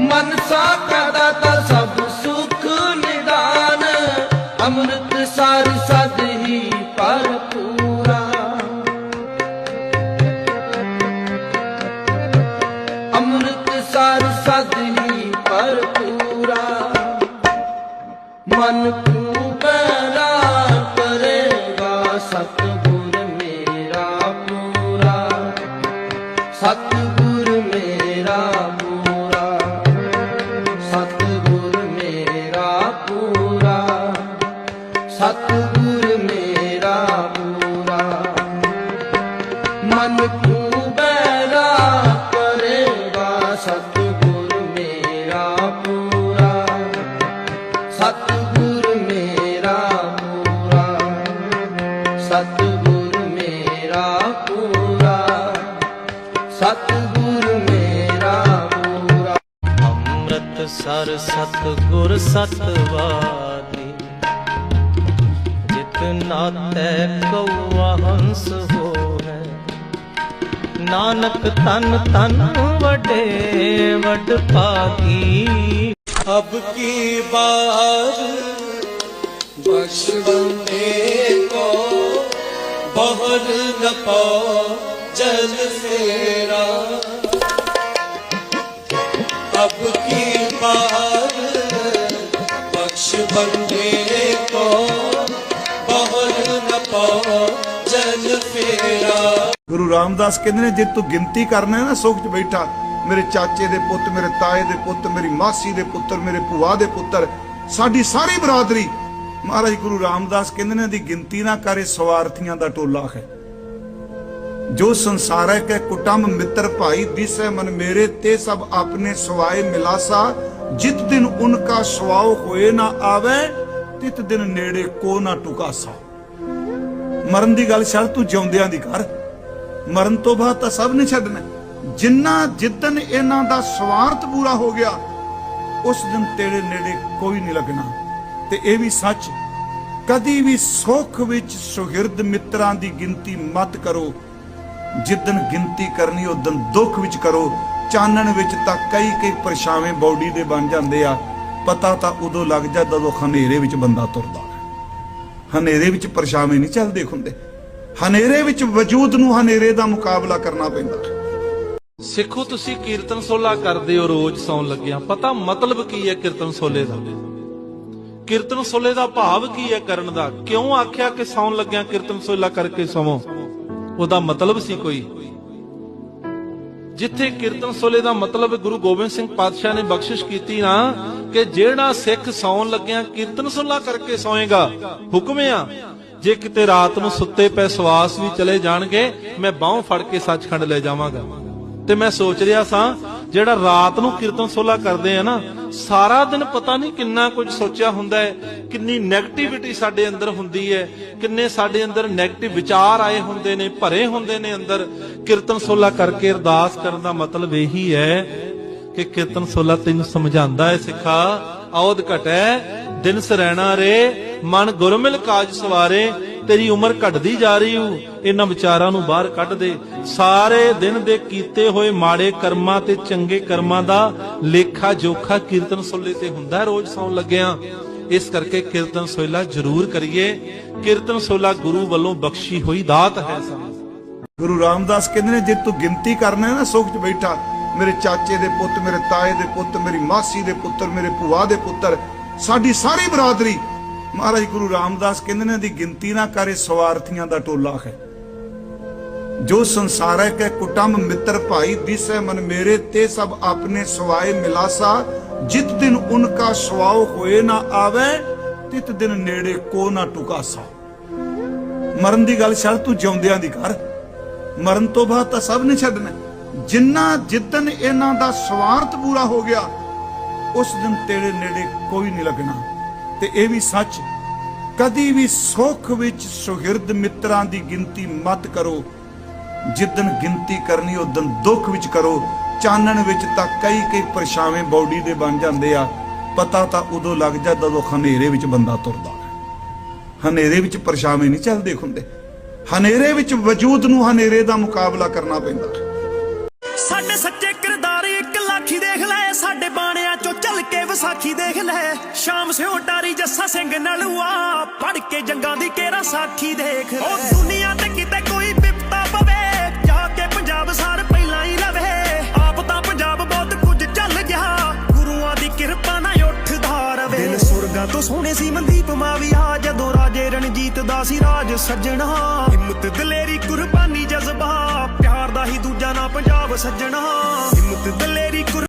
ਮਨਸਾ ਕਦਾ ਤਾ ਸਭ ਸੁਖ ਨਿਦਾਨ, ਅੰਮ੍ਰਿਤ ਸਰ ਸਦ ਹੀ ਭਰਪੂਰਾ। ਅੰਮ੍ਰਿਤ ਸਰ ਸਦ ਹੀ ਭਰਪੂਰਾ। ਮਨ ਅੰਮ੍ਰਿਤ ਸਰ ਸਤਗੁਰ ਸਤਵਾਦੀ ਨਾਤੈ ਕਉਆ ਹੰਸ ਹੋਵੇ ਨਾਨਕ ਤਨ ਤਨ ਵਡੇ ਵਡ ਪਾਗੀ ਅਬ ਕੀ ਬਾਰ ਬਖਸ਼ਣੇ ਕੋ ਬਹਰ ਨ ਪਾਓ ਜਲ ਫੇਰਾ ਅਬ ਕੀ ਬਾਰ ਬਖਸ਼ ਬੰਦੇ ਗੁਰੂ ਰਾਮਦਾਸ ਕਹਿੰਦੇ ਨੇ, ਜੇ ਤੂੰ ਗਿਣਤੀ ਕਰਨਾ ਹੈ ਨਾ ਸੁਖ 'ਚ ਬੈਠਾ, ਮੇਰੇ ਚਾਚੇ ਦੇ ਪੁੱਤ, ਮੇਰੇ ਤਾਏ ਦੇ ਪੁੱਤ, ਮੇਰੀ ਮਾਸੀ ਦੇ ਪੁੱਤਰ, ਮੇਰੇ ਭੂਆ ਦੇ ਪੁੱਤਰ, ਸਾਡੀ ਸਾਰੀ ਬਰਾਦਰੀ, ਮਹਾਰਾਜ ਗੁਰੂ ਰਾਮਦਾਸ ਕਹਿੰਦੇ ਨੇ, ਦੀ ਗਿਣਤੀ ਨਾ ਕਰੇ ਸਵਾਰਥੀਆਂ ਦਾ ਟੋਲਾ ਹੈ। ਜੋ ਸੰਸਾਰੈ ਕੈ ਕੁਟੰਬ ਮਿੱਤਰ ਭਾਈ, ਦਿਸੈ ਮਨ ਮੇਰੇ, ਤੇ ਸਭ ਆਪਣੇ ਸਵਾਏ ਮਿਲਾਸਾ, ਜਿਤ ਦਿਨ ਉਨਕਾ ਸਵਾਉ ਹੋਏ ਨਾ ਆਵੇ, ਤਿਤ ਦਿਨ ਨੇੜੇ ਕੋ ਨਾ ਟੁਕਾਸਾ। ਮਰਨ ਦੀ ਗੱਲ ਛੱਡ, ਤੂੰ ਜਿਉਂਦਿਆਂ ਦੀ ਕਰ। ਮਰਨ ਤੋਂ ਬਾਅਦ ਤਾਂ ਸਭ ਨੇ ਛੱਡਣਾ। ਜਿੰਨਾ ਜਿੱਦਨ ਇਹਨਾਂ ਦਾ ਸਵਾਰਥ ਪੂਰਾ ਹੋ ਗਿਆ, ਉਸ ਦਿਨ ਤੇਰੇ ਨੇੜੇ ਕੋਈ ਨਹੀਂ ਲੱਗਣਾ। ਤੇ ਇਹ ਵੀ ਸੱਚ, ਕਦੀ ਵੀ ਸੁੱਖ ਵਿੱਚ ਸੁਹਿਰਦ ਮਿੱਤਰਾਂ ਦੀ ਗਿਣਤੀ ਮਤ ਕਰੋ। ਜਿੱਦਨ ਗਿਣਤੀ ਕਰਨੀ ਉਦੋਂ ਦੁੱਖ ਵਿੱਚ ਕਰੋ। ਚਾਨਣ ਵਿੱਚ ਤਾਂ ਕਈ ਕਈ ਪਰਛਾਵੇਂ ਬੌਡੀ ਦੇ ਬਣ ਜਾਂਦੇ ਆ। ਪਤਾ ਤਾਂ ਉਦੋਂ ਲੱਗ ਜਾ ਜਦੋਂ ਹਨੇਰੇ ਵਿੱਚ ਬੰਦਾ ਤੁਰਦਾ। ਹੈ ਹਨੇਰੇ ਵਿੱਚ ਪਰਛਾਵੇਂ ਨਹੀਂ ਚੱਲਦੇ ਹੁੰਦੇ। ਹਨੇਰੇ ਵਿੱਚ ਵਜੂਦ ਨੂੰ ਹਨੇਰੇ ਦਾ ਮੁਕਾਬਲਾ ਕਰਨਾ ਪੈਂਦਾ। ਸਿੱਖੋ, ਤੁਸੀਂ ਕੀਰਤਨ ਸੋਲਾ ਕਰਦੇ ਹੋ, ਰੋਜ਼ ਸੌਣ ਲੱਗਿਆ। ਪਤਾ ਮਤਲਬ ਕੀ ਹੈ ਕੀਰਤਨ ਸੋਲੇ ਦਾ? ਕੀਰਤਨ ਸੋਲੇ ਦਾ ਭਾਵ ਕੀ ਹੈ ਕਰਨ ਦਾ? ਕਿਉਂ ਆਖਿਆ ਕਿ ਸੌਣ ਲੱਗਿਆ ਕੀਰਤਨ ਸੋਲਾ ਕਰਕੇ ਸੌਵੋ? ਉਹਦਾ ਮਤਲਬ ਸੀ ਕੋਈ? ਜਿੱਥੇ ਕੀਰਤਨ ਸੋਲੇ ਦਾ ਮਤਲਬ ਗੁਰੂ ਗੋਬਿੰਦ ਸਿੰਘ ਪਾਤਸ਼ਾਹ ਨੇ ਬਖਸ਼ਿਸ਼ ਕੀਤੀ ਨਾ, ਕਿ ਜਿਹੜਾ ਸਿੱਖ ਸੌਣ ਲੱਗਿਆ ਕੀਰਤਨ ਸੋਲਾ ਕਰਕੇ ਸੌਏਗਾ, ਹੁਕਮ ਆ। ਜੇ ਕਿਤੇ ਰਾਤ ਨੂੰ ਸੁੱਤੇ ਪਏ ਸਵਾਸ ਵੀ ਚਲੇ ਜਾਣਗੇ, ਮੈਂ ਬਾਹੋਂ ਫੜ ਕੇ ਸੱਚਖੰਡ ਲੈ ਜਾਵਾਂਗਾ। ਤੇ ਮੈਂ ਸੋਚ ਰਿਹਾ ਸਾਂ, ਜਿਹੜਾ ਰਾਤ ਨੂੰ ਕੀਰਤਨ ਸੋਲਾ ਕਰਦੇ ਆ ਨਾ, ਸਾਰਾ ਦਿਨ ਪਤਾ ਨਹੀਂ ਕਿੰਨਾ ਕੁਝ ਸੋਚਿਆ ਹੁੰਦਾ ਹੈ, ਕਿੰਨੀ 네ਗੇਟਿਵਿਟੀ ਸਾਡੇ ਅੰਦਰ ਹੁੰਦੀ ਹੈ, ਕਿੰਨੇ ਸਾਡੇ ਅੰਦਰ 네ਗੇਟਿਵ ਵਿਚਾਰ ਆਏ ਹੁੰਦੇ ਨੇ, ਭਰੇ ਹੁੰਦੇ ਨੇ ਅੰਦਰ। ਕੀਰਤਨ ਸੋਲਾ ਕਰਕੇ ਅਰਦਾਸ ਕਰਨ ਦਾ ਮਤਲਬ ਇਹੀ ਹੈ ਕਿ ਕੀਰਤਨ ਸੋਲਾ ਤੈਨੂੰ ਸਮਝਾਉਂਦਾ ਹੈ ਸਿੱਖਾ, ਆਉਦ ਘਟੈ, ਦਿਨ ਸਰੈਣਾ ਰੇ ਮਨ ਗੁਰਮਿਲ ਕਾਜ ਸਵਾਰੇ, ਤੇਰੀ ਉਮਰ ਘਟਦੀ ਜਾ ਰਹੀ ਹੂ ਇਹਨਾਂ ਵਿਚਾਰਾਂ ਨੂੰ ਬਾਹਰ ਕੱਢ ਦੇ। ਸਾਰੇ ਦਿਨ ਦੇ ਕੀਤੇ ਹੋਏ ਮਾੜੇ ਕਰਮਾਂ ਤੇ ਚੰਗੇ ਕਰਮਾਂ ਦਾ ਲੇਖਾ ਜੋਖਾ ਕੀਰਤਨ ਸੋਲੇ ਤੇ ਹੁੰਦਾ ਰੋਜ਼ ਸੌਣ ਲੱਗਿਆਂ। ਇਸ ਕਰਕੇ ਕੀਰਤਨ ਸੋਲਾ ਜ਼ਰੂਰ ਕਰੀਏ। ਕੀਰਤਨ ਸੋਲਾ ਗੁਰੂ ਵੱਲੋਂ ਬਖਸ਼ੀ ਹੋਈ ਦਾਤ ਹੈ ਸਾਨੂੰ। ਗੁਰੂ ਰਾਮਦਾਸ ਕਹਿੰਦੇ ਨੇ, ਜੇ ਤੂੰ ਗਿਣਤੀ ਕਰਨਾ ਹੈ ਨਾ, ਸੁੱਖ 'ਚ ਬੈਠਾ, ਮੇਰੇ ਚਾਚੇ ਦੇ ਪੁੱਤ, ਮੇਰੇ ਤਾਏ ਦੇ ਪੁੱਤ, ਮੇਰੀ ਮਾਸੀ ਦੇ ਪੁੱਤਰ, ਮੇਰੇ ਭੂਆ ਦੇ ਪੁੱਤਰ, ਸਾਡੀ ਸਾਰੀ ਬਰਾਦਰੀ ਮਹਾਰਾਜ ਗੁਰੂ ਰਾਮਦਾਸ ਕਹਿੰਦੇ ਨੇ ਦੀ ਗਿਣਤੀ ਨਾ ਕਰੇ ਸਵਾਰਥੀਆਂ ਦਾ ਟੋਲਾ ਹੈ। ਜੋ ਸੰਸਾਰੈ ਕੈ ਕੁਟੰਬ ਮਿੱਤਰ ਭਾਈ ਦਿਸੈ ਮਨ ਮੇਰੇ, ਤੇ ਸਭ ਆਪਣੇ ਸਵਾਏ ਮਿਲਾਸਾ। ਜਿਤ ਦਿਨ ਉਨਕਾ ਸਵਾਉ ਹੋਏ ਨਾ ਆਵੇ, ਤਿਤ ਦਿਨ ਨੇੜੇ ਕੋ ਨਾ ਟੁਕਾਸਾ। ਮਰਨ ਦੀ ਗੱਲ ਛੱਡ ਤੂੰ ਜਿਉਂਦਿਆਂ ਦੀ ਕਰ। ਮਰਨ ਤੋਂ ਬਾਅਦ ਤਾਂ ਸਭ ਨੇ ਛੱਡਣਾ। ਜਿੰਨਾ ਜਿੱਦਨ ਇਹਨਾਂ ਦਾ ਸਵਾਰਥ ਪੂਰਾ ਹੋ ਗਿਆ, ਉਸ ਦਿਨ ਤੇਰੇ ਨੇੜੇ ਕੋਈ ਨਹੀਂ ਲੱਗਣਾ। ਤੇ ਇਹ ਵੀ ਸੱਚ, ਕਦੀ ਵੀ ਸੁੱਖ ਵਿੱਚ ਸੁਹਿਰਦ ਮਿੱਤਰਾਂ ਦੀ ਗਿਣਤੀ ਮਤ ਕਰੋ। ਜਿੱਦਨ ਗਿਣਤੀ ਕਰਨੀ ਉਦੋਂ ਦੁੱਖ ਵਿੱਚ ਕਰੋ। ਚਾਨਣ ਵਿੱਚ ਤਾਂ ਕਈ ਕਈ ਪਰਛਾਵੇਂ ਬੌਡੀ ਦੇ ਬਣ ਜਾਂਦੇ ਆ। ਪਤਾ ਤਾਂ ਉਦੋਂ ਲੱਗ ਜਾ ਜਦੋਂ ਹਨੇਰੇ ਵਿੱਚ ਬੰਦਾ ਤੁਰਦਾ ਹੈ। ਹਨੇਰੇ ਵਿੱਚ ਪਰਛਾਵੇਂ ਨਹੀਂ ਚੱਲਦੇ ਹੁੰਦੇ। ਹਨੇਰੇ ਵਿੱਚ ਵਜੂਦ ਨੂੰ ਹਨੇਰੇ ਦਾ ਮੁਕਾਬਲਾ ਕਰਨਾ ਪੈਂਦਾ। ਸਾਡੇ ਸਾਖੀ ਦੇਖ ਲੈ ਸ਼ਾਮ ਸਿਓ ਟਾਰੀ ਜੱਸਾ ਸਿੰਘ ਨਲੂਆ। ਪੜ ਕੇ ਜੰਗਾਂ ਦੀ ਕੇਰਾ ਸਾਖੀ ਦੇਖ ਲੈ। ਉਹ ਦੁਨੀਆ ਤੇ ਕਿਤੇ ਕੋਈ ਬਿਪਤਾ ਪਵੇ ਜਾ ਕੇ ਪੰਜਾਬ ਸਾਰ ਪਹਿਲਾਂ ਹੀ ਲਵੇ। ਆਪ ਤਾਂ ਪੰਜਾਬ ਬਹੁਤ ਕੁਝ ਚੱਲ ਗਿਆ ਗੁਰੂਆਂ ਦੀ ਕਿਰਪਾ ਨਾਲ ਉੱਠਦਾ ਰਵੇ ਦਿਲ ਸੁਰਗਾਂ ਤੋਂ ਸੋਹਣੇ ਸੀ ਮਨਦੀਪ ਮਾਵੀਆ ਜਦੋਂ ਰਾਜੇ ਰਣਜੀਤ ਦਾ ਸੀ ਰਾਜ ਸੱਜਣਾ। ਹਿੰਮਤ ਦਲੇਰੀ ਕੁਰਬਾਨੀ ਜਜ਼ਬਾ ਪਿਆਰ ਦਾ ਹੀ ਦੂਜਾ ਨਾਂ ਪੰਜਾਬ ਸੱਜਣਾ। ਹਿੰਮਤ ਦਲੇਰੀ